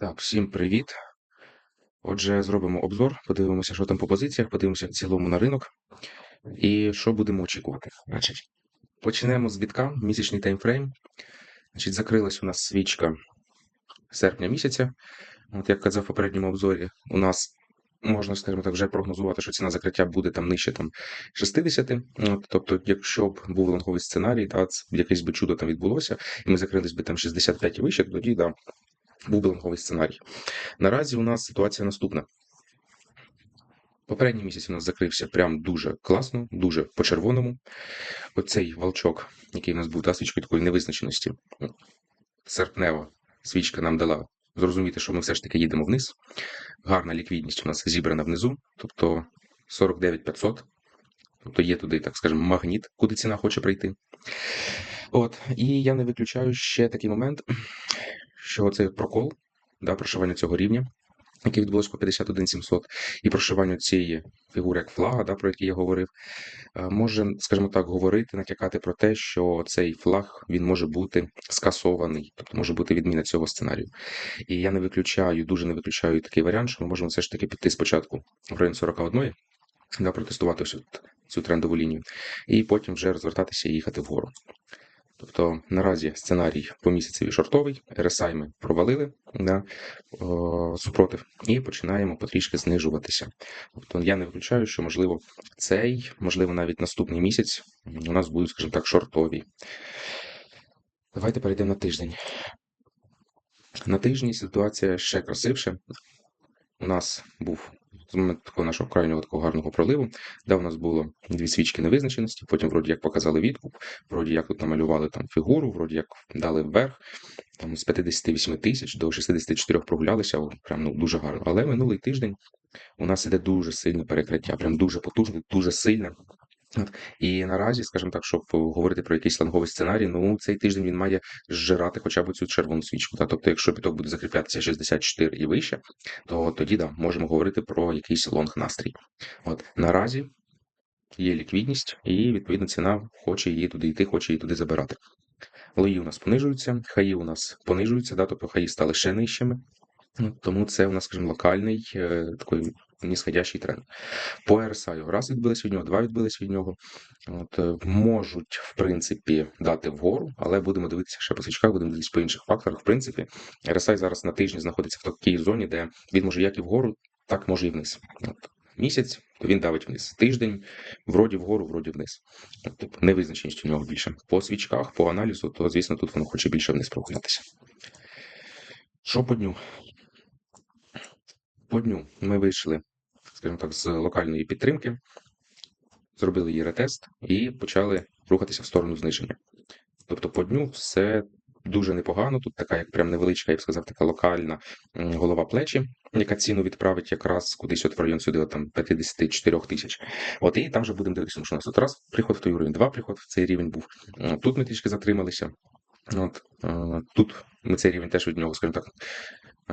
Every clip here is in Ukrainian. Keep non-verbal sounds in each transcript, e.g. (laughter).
Так, всім привіт. Отже, зробимо обзор, подивимося, що там по позиціях, подивимося в цілому на ринок і що будемо очікувати. Значить, почнемо з бітка, місячний таймфрейм. Значить, закрилась у нас свічка серпня місяця. От як казав в попередньому обзорі, у нас можна, скажімо так, вже прогнозувати, що ціна закриття буде там нижче там 60. От, тобто, якщо б був лонговий сценарій, та якесь би чудо там відбулося, і ми закрились би там 65 і вище, то тоді да, би сценарій. Наразі у нас ситуація наступна. Попередній місяць у нас закрився прям дуже класно, дуже по-червоному. Оцей волчок, який у нас був, та свічкою такої невизначеності, серпнева свічка нам дала зрозуміти, що ми все ж таки їдемо вниз. Гарна ліквідність у нас зібрана внизу, тобто 49 500. Тобто є туди, так скажемо, магніт, куди ціна хоче прийти. От, і я не виключаю ще такий момент, що це прокол, да, прошивання цього рівня, яке відбулося по 51 700, і прошивання цієї фігури як флага, да, про який я говорив, е, може, скажімо так, говорити, натякати про те, що цей флаг він може бути скасований, тобто може бути відміна цього сценарію. І я не виключаю, дуже не виключаю такий варіант, що ми можемо все ж таки піти спочатку в район 41, да, протестувати цю трендову лінію, і потім вже розвертатися і їхати вгору. Тобто наразі сценарій по місяцеві шортовий, RSI ми провалили о, супротив, і починаємо потрішки знижуватися. Тобто я не виключаю, що можливо цей, можливо, навіть наступний місяць у нас будуть, скажімо так, шортові. Давайте перейдемо на тиждень. На тижні ситуація ще красивше. У нас був такого нашого крайнього такого гарного проливу, де у нас було дві свічки невизначеності, потім, вроді як показали відкуп, вроді як тут намалювали там фігуру, вроді як дали вверх, там з 58 тисяч до 64 прогулялися, прям ну, дуже гарно. Але минулий тиждень у нас іде дуже сильне перекриття, прям дуже потужне, дуже сильне. І наразі, скажімо так, щоб говорити про якийсь ланговий сценарій, ну цей тиждень він має зжирати хоча б цю червону свічку. Та? Тобто, якщо біток буде закріплятися 64 і вище, то тоді да, можемо говорити про якийсь лонг настрій. От наразі є ліквідність, і відповідно ціна хоче її туди йти, хоче її туди забирати. Лої у нас понижуються, хаї у нас понижуються, да, тобто хаї стали ще нижчими. Тому це у нас, скажімо, локальний е, такий нісходящий тренд. По RSI раз відбились від нього, два відбились від нього. От, е, Можуть, в принципі, дати вгору, але будемо дивитися ще по свічках, будемо дивитися по інших факторах. В принципі, RSI зараз на тижні знаходиться в такій зоні, де він може як і вгору, так може і вниз. От, Місяць, то він давить вниз. Тиждень, вроді вгору, вроді вниз. Тобто невизначеність у нього більше. По свічках, по аналізу, то, звісно, тут воно хоче більше вниз прогулятися. Що по дню? По дню ми вийшли, скажімо так, з локальної підтримки, зробили її ретест і почали рухатися в сторону зниження. Тобто по дню все дуже непогано. Тут така, як прям невеличка, я б сказав, така локальна голова плечі, яка ціну відправить якраз кудись от в район сюди, там 54 тисяч. От і там вже будемо дивитися, що у нас от раз приход в той рівень, два приход в цей рівень був. Тут ми трішки затрималися. От, е, тут ми цей рівень теж від нього, скажімо так,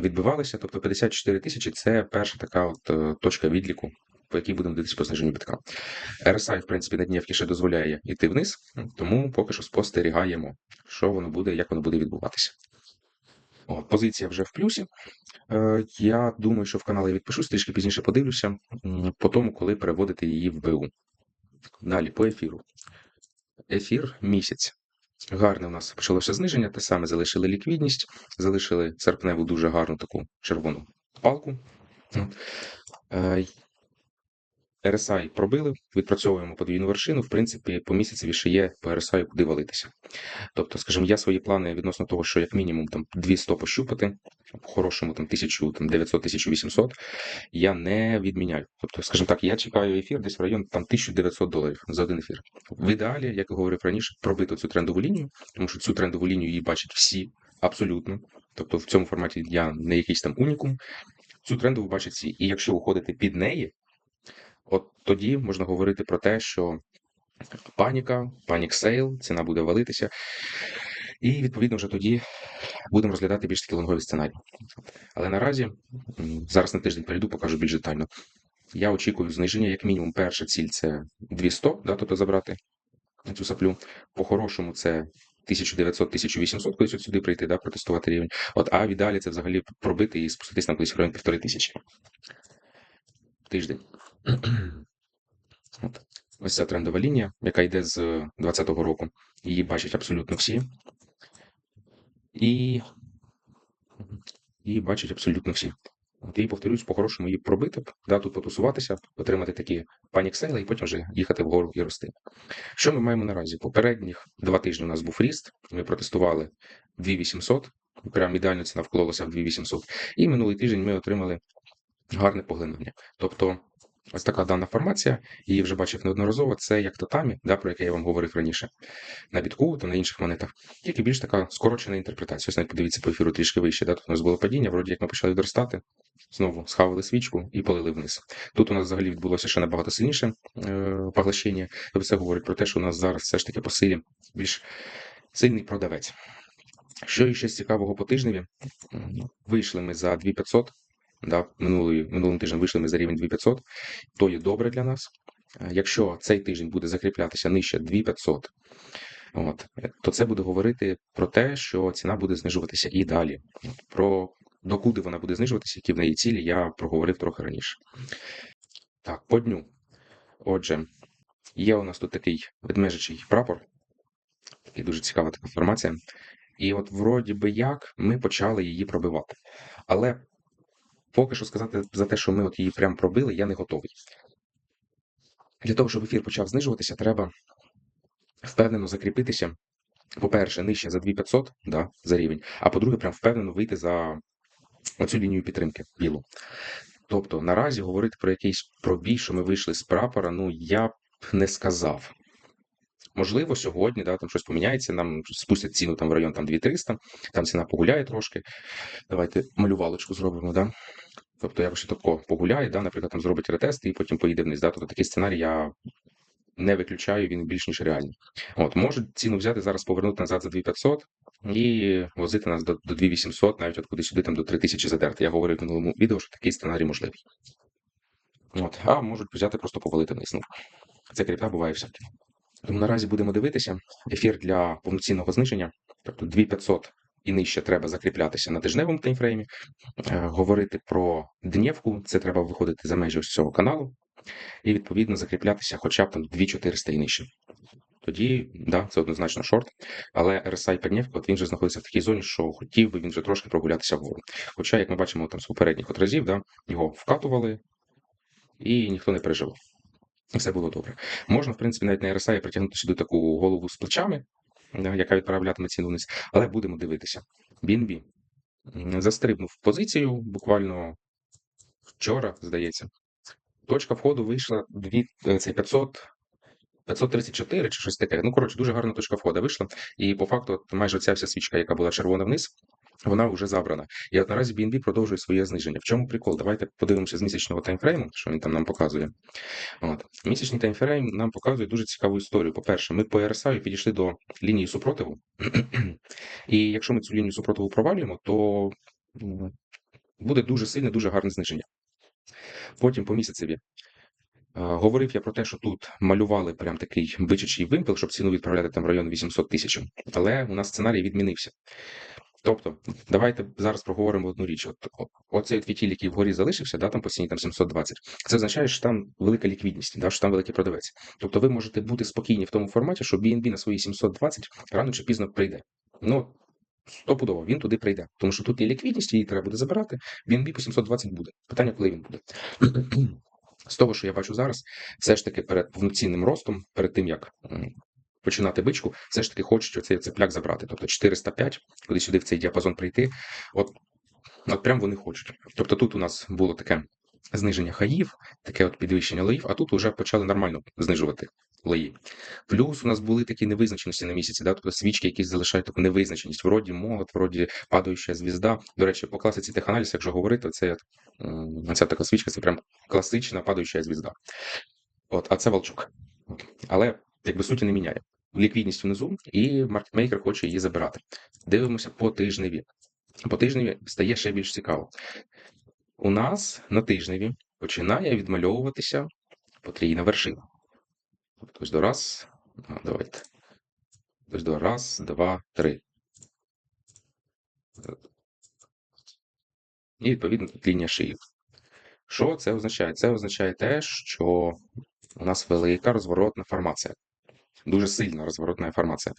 відбивалися. Тобто 54 тисячі це перша така от е, точка відліку, по якій будемо дивитися по зниженню бітка. RSI, в принципі, на днівки ще дозволяє йти вниз, тому поки що спостерігаємо, що воно буде, як воно буде відбуватися. О, позиція вже в плюсі. Е, Я думаю, що в канал я відпишусь, трішки пізніше подивлюся, по тому, коли переводити її в БУ. Далі по ефіру. Ефір місяць. Гарне у нас почалося зниження, те саме залишили ліквідність, залишили серпневу дуже гарну таку червону палку. RSI пробили, відпрацьовуємо подвійну вершину. В принципі, по місяцеві ще є по RSI куди валитися. Тобто, скажімо, я свої плани відносно того, що як мінімум там 200 пощупати, по-хорошому там 1900-1800, я не відміняю. Тобто, скажімо так, я чекаю ефір десь в район там 1900 доларів за один ефір. В ідеалі, як я говорив раніше, пробити цю трендову лінію, тому що цю трендову лінію її бачать всі абсолютно. Тобто в цьому форматі я не якийсь там унікум. Цю трендову бачать всі. І якщо уходити під неї, от тоді можна говорити про те, що паніка, панік сейл, ціна буде валитися. І відповідно вже тоді будемо розглядати більш такі лонгові сценарії. Але наразі зараз на тиждень перейду, покажу більш детально. Я очікую зниження, як мінімум, перша ціль це 200, да, тобто забрати цю саплю. По-хорошому, це 1900-1800, колись сюди прийти, да, протестувати рівень. От, а віддалі це взагалі пробити і спуститись на колись район півтори тисячі. Тиждень. От. Ось ця трендова лінія, яка йде з 2020 року. Її бачать абсолютно всі. І її бачать абсолютно всі. От, і повторюсь, по-хорошому її пробити, да, тут потусуватися, отримати такі панік-сейли і потім вже їхати вгору і рости. Що ми маємо наразі? Попередніх два тижні у нас був ріст. Ми протестували 2800, прям ідеально ціна вклалася в 2800. І минулий тиждень ми отримали гарне поглинання. Тобто, ось така дана формація, її вже бачив неодноразово. Це як татамі, да, про яке я вам говорив раніше, на бітку та на інших монетах. Тільки більш така скорочена інтерпретація. Ось навіть подивіться по ефіру трішки вище. Да? Тут у нас було падіння, вроді як ми почали відростати. Знову схавали свічку і полили вниз. Тут у нас взагалі відбулося ще набагато сильніше е, поглощення. Тобто це говорить про те, що у нас зараз все ж таки по силі більш сильний продавець. Що іще з цікавого по тижневі? Вийшли ми за 2500. Да, минулий, минулим тижнем вийшли ми за рівень 2500. То є добре для нас. Е, Якщо цей тиждень буде закріплятися нижче 2500, от, то це буде говорити про те, що ціна буде знижуватися і далі. От, Про докуди вона буде знижуватися, які в неї цілі, я проговорив трохи раніше. Так, по дню. Отже, є у нас тут такий ведмежичий прапор. Такий дуже цікава така формація. І от, вроді би як, ми почали її пробивати. Але поки що сказати за те, що ми от її прям пробили, я не готовий. Для того, щоб ефір почав знижуватися, треба впевнено закріпитися. По-перше, нижче за 2500 да, за рівень, а по-друге, прям впевнено вийти за оцю лінію підтримки білу. Тобто наразі говорити про якийсь пробій, що ми вийшли з прапора, ну я б не сказав. Можливо, сьогодні да, там щось поміняється, нам спустять ціну там в район там 2300, там ціна погуляє трошки. Давайте малювалочку зробимо, да? Тобто якось тако погуляє, да, наприклад, там зробить ретест і потім поїде вниз. Да? Тобто такий сценарій я не виключаю, він більш ніж реальний. От, можуть ціну взяти зараз, повернути назад за 2500 і возити нас до, до 2800, навіть от куди сюди там до 3000 задерти. Я говорив в минулому відео, що такий сценарій можливий. От, а можуть взяти просто повалити вниз. Ну, це крипта буває всяке. Тому наразі будемо дивитися. Ефір для повноцінного зниження, тобто 2500 і нижче треба закріплятися на тижневому таймфреймі. Е, Говорити про днівку, це треба виходити за межі ось цього каналу, і відповідно закріплятися хоча б там 2400 і нижче. Тоді, да, це однозначно шорт. Але RSI днівку, от він же знаходиться в такій зоні, що хотів би він вже трошки прогулятися вгору. Хоча, як ми бачимо там з попередніх от разів, да, його вкатували, і ніхто не переживав. Все було добре. Можна, в принципі, навіть на RSI притягнути сюди таку голову з плечами, яка відправлятиме ціну вниз, але будемо дивитися. BNB застрибнув позицію буквально вчора, здається. Точка входу вийшла дві, е, це 500, 534 чи щось таке. Ну, коротше, дуже гарна точка входу вийшла. І по факту, от майже ця вся свічка, яка була червона вниз, вона вже забрана. І от наразі BNB продовжує своє зниження. В чому прикол? Давайте подивимося з місячного таймфрейму, що він там нам показує. От. Місячний таймфрейм нам показує дуже цікаву історію. По-перше, ми по RSI підійшли до лінії супротиву. (clears throat) І якщо ми цю лінію супротиву провалюємо, то буде дуже сильне, дуже гарне зниження. Потім по місяцеві. Говорив я про те, що тут малювали прям такий бичачий вимпел, щоб ціну відправляти там в район 800 тисяч. Але у нас сценарій відмінився. Тобто, давайте зараз проговоримо одну річ. От, оцей от фітіль, який вгорі залишився, да, там по ціні там 720, це означає, що там велика ліквідність, да, що там великий продавець. Тобто ви можете бути спокійні в тому форматі, що BNB на свої 720 рано чи пізно прийде. Ну, стопудово, він туди прийде. Тому що тут є ліквідність, її треба буде забирати. BNB по 720 буде. Питання, коли він буде. З того, що я бачу зараз, все ж таки перед повноцінним ростом, перед тим як починати бичку, все ж таки хочуть оцей цепляк забрати. Тобто 405, куди сюди в цей діапазон прийти, от, от прям вони хочуть. Тобто тут у нас було таке зниження хаїв, таке от підвищення лоїв, а тут вже почали нормально знижувати лої. Плюс у нас були такі невизначеності на місяці, да? тобто свічки, які залишають таку невизначеність. Вроді молот, вроді падаюча звізда. До речі, по класиці теханаліз, якщо говорити, це ця така свічка, це прям класична падаюча звізда. От, а це волчок. От. Але якби суті не міняє. Ліквідність внизу, і маркетмейкер хоче її забирати. Дивимося по тижневі. По тижневі стає ще більш цікаво. У нас на тижневі починає відмальовуватися потрійна вершина. Тобто до раз. Давайте. Тобто до раз, два, три. І відповідно лінія шиї. Що це означає? Це означає те, що у нас велика розворотна формація. Дуже сильна розворотна формація,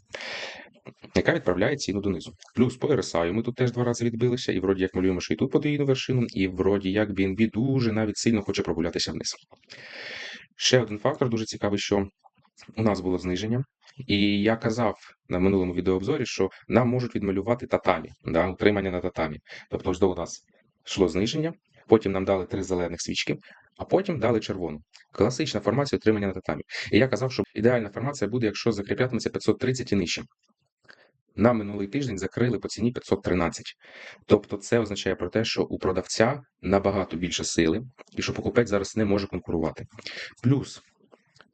яка відправляє ціну донизу. Плюс по RSI ми тут теж два рази відбилися, і вроді як малюємо, що і тут подвійну вершину, і вроді як BNB дуже навіть сильно хоче прогулятися вниз. Ще один фактор дуже цікавий, що у нас було зниження, і я казав на минулому відеообзорі, що нам можуть відмалювати татамі, да, утримання на татамі. Тобто, ж до нас йшло зниження, потім нам дали три зелених свічки, а потім дали червону. Класична формація отримання на татамі. І я казав, що ідеальна формація буде, якщо закріплятиметься 530 і нижче. На минулий тиждень закрили по ціні 513. Тобто це означає про те, що у продавця набагато більше сили, і що покупець зараз не може конкурувати. Плюс,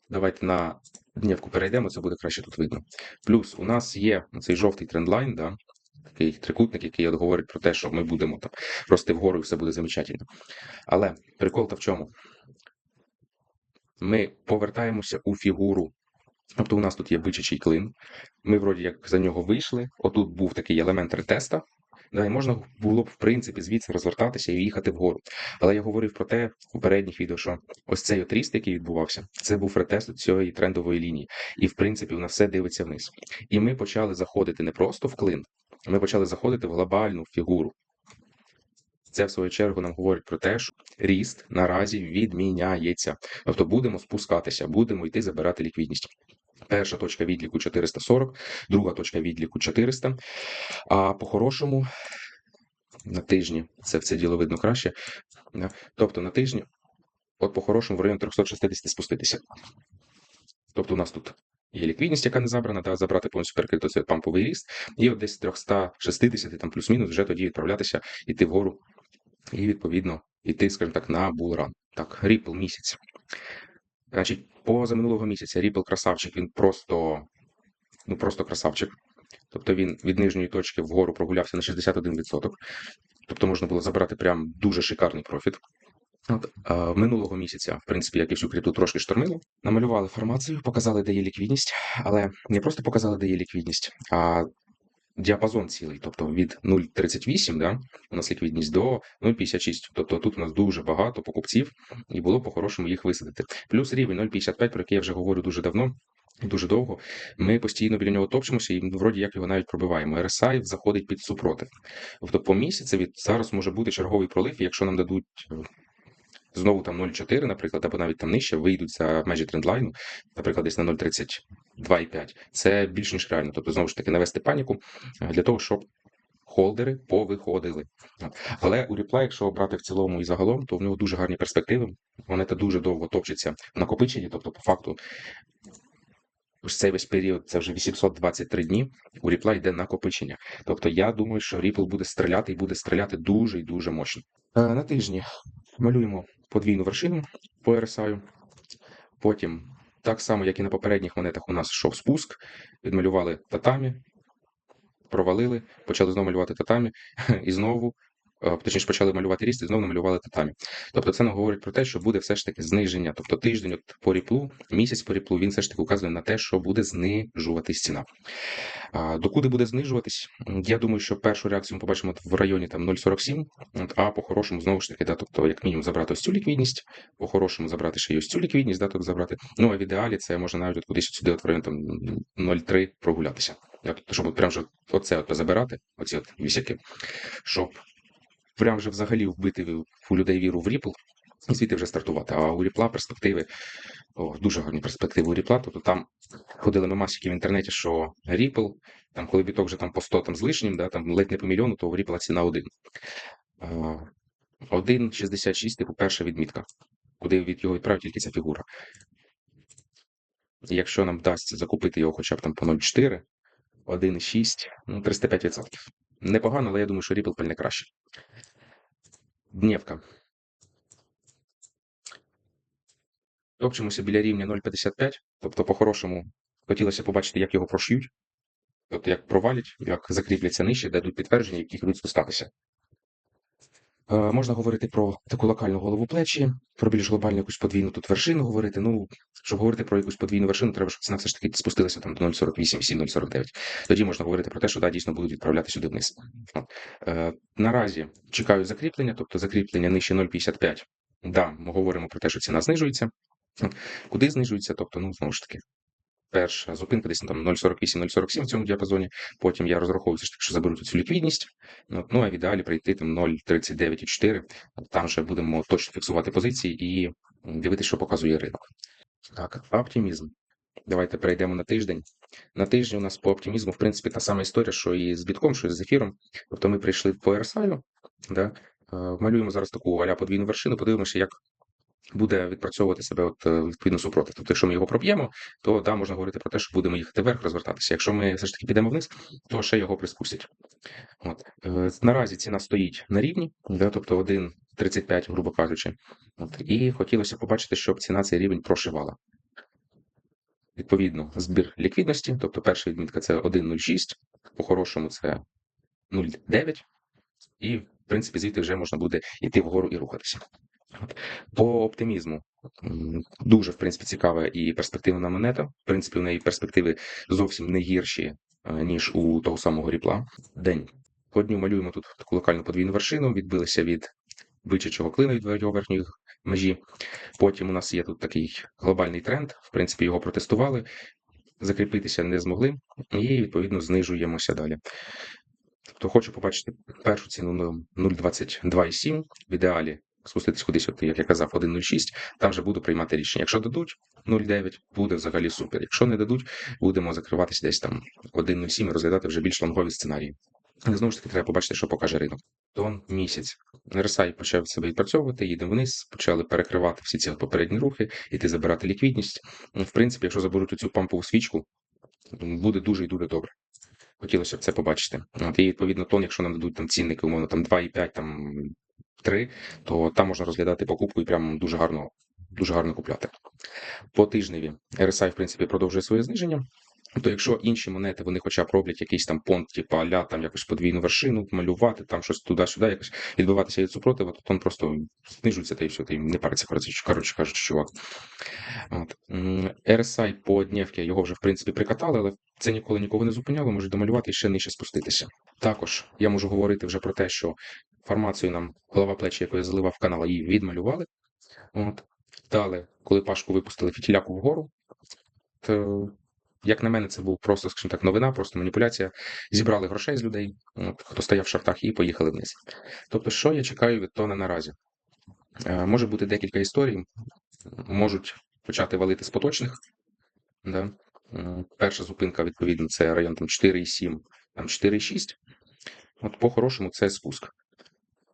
давайте на днівку перейдемо, це буде краще тут видно. Плюс у нас є цей жовтий трендлайн, да, такий трикутник, який от говорить про те, що ми будемо там рости вгору і все буде замечательно. Але прикол-то в чому? Ми повертаємося у фігуру. Тобто у нас тут є бичачий клин. Ми вроді як за нього вийшли. Отут був такий елемент ретеста. Да, і можна було б, в принципі, звідси розвертатися і їхати вгору. Але я говорив про те в попередніх відео, що ось цей от ріст, який відбувався, це був ретест цієї трендової лінії. І, в принципі, у нас все дивиться вниз. І ми почали заходити не просто в клин, ми почали заходити в глобальну фігуру. Це, в свою чергу, нам говорить про те, що ріст наразі відміняється. Тобто будемо спускатися, будемо йти забирати ліквідність. Перша точка відліку 440, друга точка відліку 400. А по-хорошому на тижні це все діло видно краще. Тобто на тижні, от по-хорошому в район 360 спуститися. Тобто у нас тут є ліквідність, яка не забрана, да, забрати повністю перекрито цей памповий ріст, і от десь 360, там плюс-мінус, вже тоді відправлятися, йти вгору, і відповідно йти, скажімо так, на булран. Так, Ripple місяць. Значить, поза минулого місяця Ripple красавчик, він просто, ну просто красавчик. Тобто він від нижньої точки вгору прогулявся на 61%. Тобто можна було забрати прям дуже шикарний профіт. От, е, минулого місяця, в принципі, як і всю крипту трошки штормило, намалювали формацію, показали, де є ліквідність, але не просто показали, де є ліквідність, а діапазон цілий, тобто від 0,38, да, у нас ліквідність до 0,56. Тобто тут у нас дуже багато покупців, і було по-хорошому їх висадити. Плюс рівень 0,55, про який я вже говорю дуже давно. Дуже довго ми постійно біля нього топчемося, і вроді як його навіть пробиваємо. RSI заходить під супротив. Тобто по місяцеві зараз може бути черговий пролив, якщо нам дадуть знову там 0,4, наприклад, або навіть там нижче, вийдуть за межі трендлайну, наприклад, десь на 0,32,5. Це більш ніж реально. Тобто, знову ж таки, навести паніку е, для того, щоб холдери повиходили. Але у Reply, якщо брати в цілому і загалом, то в нього дуже гарні перспективи. Монета дуже довго топчеться в накопиченні, тобто, по факту. Ось цей весь період, це вже 823 дні. У Reply йде накопичення. Тобто я думаю, що Ripple буде стріляти і буде стріляти дуже і дуже мощно. Е, На тижні малюємо подвійну вершину по RSI. Потім, так само, як і на попередніх монетах, у нас йшов спуск, відмалювали татамі, провалили, почали знову малювати татамі, (laughs) і знову, точніше, почали малювати ріст і знову намалювали татамі. Тобто це нам говорить про те, що буде все ж таки зниження. Тобто тиждень от по ріплу, місяць по ріплу, він все ж таки указує на те, що буде знижуватись ціна. Докуди буде знижуватись? Я думаю, що першу реакцію ми побачимо в районі там 0,47, а по-хорошому знову ж таки, да, тобто, як мінімум, забрати ось цю ліквідність, по-хорошому забрати ще й ось цю ліквідність, да, тобто забрати. Ну а в ідеалі це можна навіть от кудись сюди, от в район там 0,3 прогулятися. Тобто, щоб прям вже оце от позабирати, оці от вісяки, щоб прям вже взагалі вбити у людей віру в Ripple, і звідти вже стартувати. А у Ріпла перспективи, о, дуже гарні перспективи у Ріпла. Тобто там ходили мемасики в інтернеті, що Ripple, там коли біток вже там по 100 там з лишнім, да, там ледь не по мільйону, то у Ripple ціна 1. 1,66, типу, перша відмітка, куди від його відправить тільки ця фігура. Якщо нам вдасться закупити його хоча б там по 0,4, 1,6, ну 305%. Непогано, але я думаю, що Ripple пальне краще. Днівка. Топчемося біля рівня 0,55, тобто, по-хорошому, хотілося побачити, як його прош'ють, тобто як провалять, як закріпляться нижче, дадуть підтвердження, яких будуть спускатися. Е, Можна говорити про таку локальну голову плечі, про більш глобальну якусь подвійну тут вершину говорити. Ну, щоб говорити про якусь подвійну вершину, треба, щоб ціна все ж таки спустилася там до 0,48, 0,49. Тоді можна говорити про те, що да, дійсно будуть відправляти сюди вниз. Е, наразі чекаю закріплення, тобто закріплення нижче 0,55. Да, ми говоримо про те, що ціна знижується. Куди знижується? Тобто, ну, знову ж таки, перша зупинка десь там 0,48-0,47 в цьому діапазоні. Потім я розраховую, все ж таки, що заберуть цю ліквідність. От, ну а в ідеалі прийти там 0,39,4. Там вже будемо точно фіксувати позиції і дивитися, що показує ринок. Так, оптимізм. Давайте перейдемо на тиждень. На тижні у нас по оптимізму, в принципі, та сама історія, що і з бітком, що і з ефіром. Тобто ми прийшли по RSI, да? е, малюємо зараз таку аля подвійну вершину, подивимося, як буде відпрацьовувати себе от, е, відповідно супротив. Тобто, якщо ми його проб'ємо, то да, можна говорити про те, що будемо їхати вверх, розвертатися. Якщо ми все ж таки підемо вниз, то ще його приспустять. От. Е, Наразі ціна стоїть на рівні, да, тобто 1,35, грубо кажучи. От. І хотілося побачити, щоб ціна цей рівень прошивала. Відповідно, збір ліквідності, тобто перша відмітка це 1,06, по-хорошому це 0,9, і, в принципі, звідти вже можна буде йти вгору і рухатися. По оптимізму дуже, в принципі, цікава і перспективна монета. В принципі, у неї перспективи зовсім не гірші, е, ніж у того самого ріпла. День. По дню малюємо тут таку локальну подвійну вершину, відбилися від вичачого клину від його верхньої межі. Потім у нас є тут такий глобальний тренд. В принципі, його протестували, закріпитися не змогли, і відповідно знижуємося далі. Тобто хочу побачити першу ціну 0,22,7, в ідеалі спуститись кудись, от, як я казав, 1,06, там вже буду приймати рішення. Якщо дадуть 0,9, буде взагалі супер. Якщо не дадуть, будемо закриватися десь там 1,07 і розглядати вже більш лонгові сценарії. Але знову ж таки, треба побачити, що покаже ринок. Тон місяць. RSI почав себе відпрацьовувати, їдемо вниз, почали перекривати всі ці попередні рухи, іти забирати ліквідність. Ну, В принципі, якщо заберуть цю пампову свічку, буде дуже і дуже добре. Хотілося б це побачити. От, і відповідно тон, якщо нам дадуть там цінники, умовно там 2,5, там 3, то там можна розглядати покупку і прям дуже гарно, дуже гарно купляти. По тижневі RSI, в принципі, продовжує своє зниження. То якщо інші монети, вони хоча б роблять якийсь там понт, типу аля там якусь подвійну вершину, малювати, там щось туди-сюди, якось відбиватися від супротиву, то тон просто знижується та і все, та не париться, коротше, кажучи, чувак. От. RSI по дневки його вже в принципі прикатали, але це ніколи нікого не зупиняло, можуть домалювати і ще нижче спуститися. Також я можу говорити вже про те, що формацію нам голова плечі, яку я заливав в канал, її відмалювали. От. Далі, коли пашку випустили фітіляку вгору, то як на мене, це був просто, скажімо так, новина, просто маніпуляція. Зібрали грошей з людей, от, хто стояв в шартах, і поїхали вниз. Тобто, що я чекаю від тона наразі? Е, може бути декілька історій, можуть почати валити з поточних. Да? Е, Перша зупинка, відповідно, це район там 4,7, там 4,6. От по-хорошому це спуск.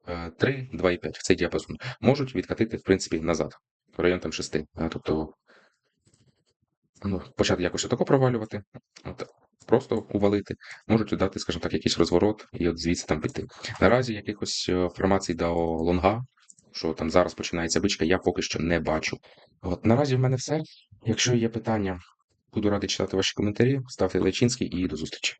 Е, 3, 2,5 в цей діапазон. Можуть відкатити, в принципі, назад, в район там 6. Тобто ну, почати якось отако провалювати, от, просто увалити, можуть дати, скажімо так, якийсь розворот і от звідси там піти. Наразі якихось е, формацій до лонга, що там зараз починається бичка, я поки що не бачу. От наразі в мене все. Якщо є питання, буду радий читати ваші коментарі. Ставте лайчинський і до зустрічі.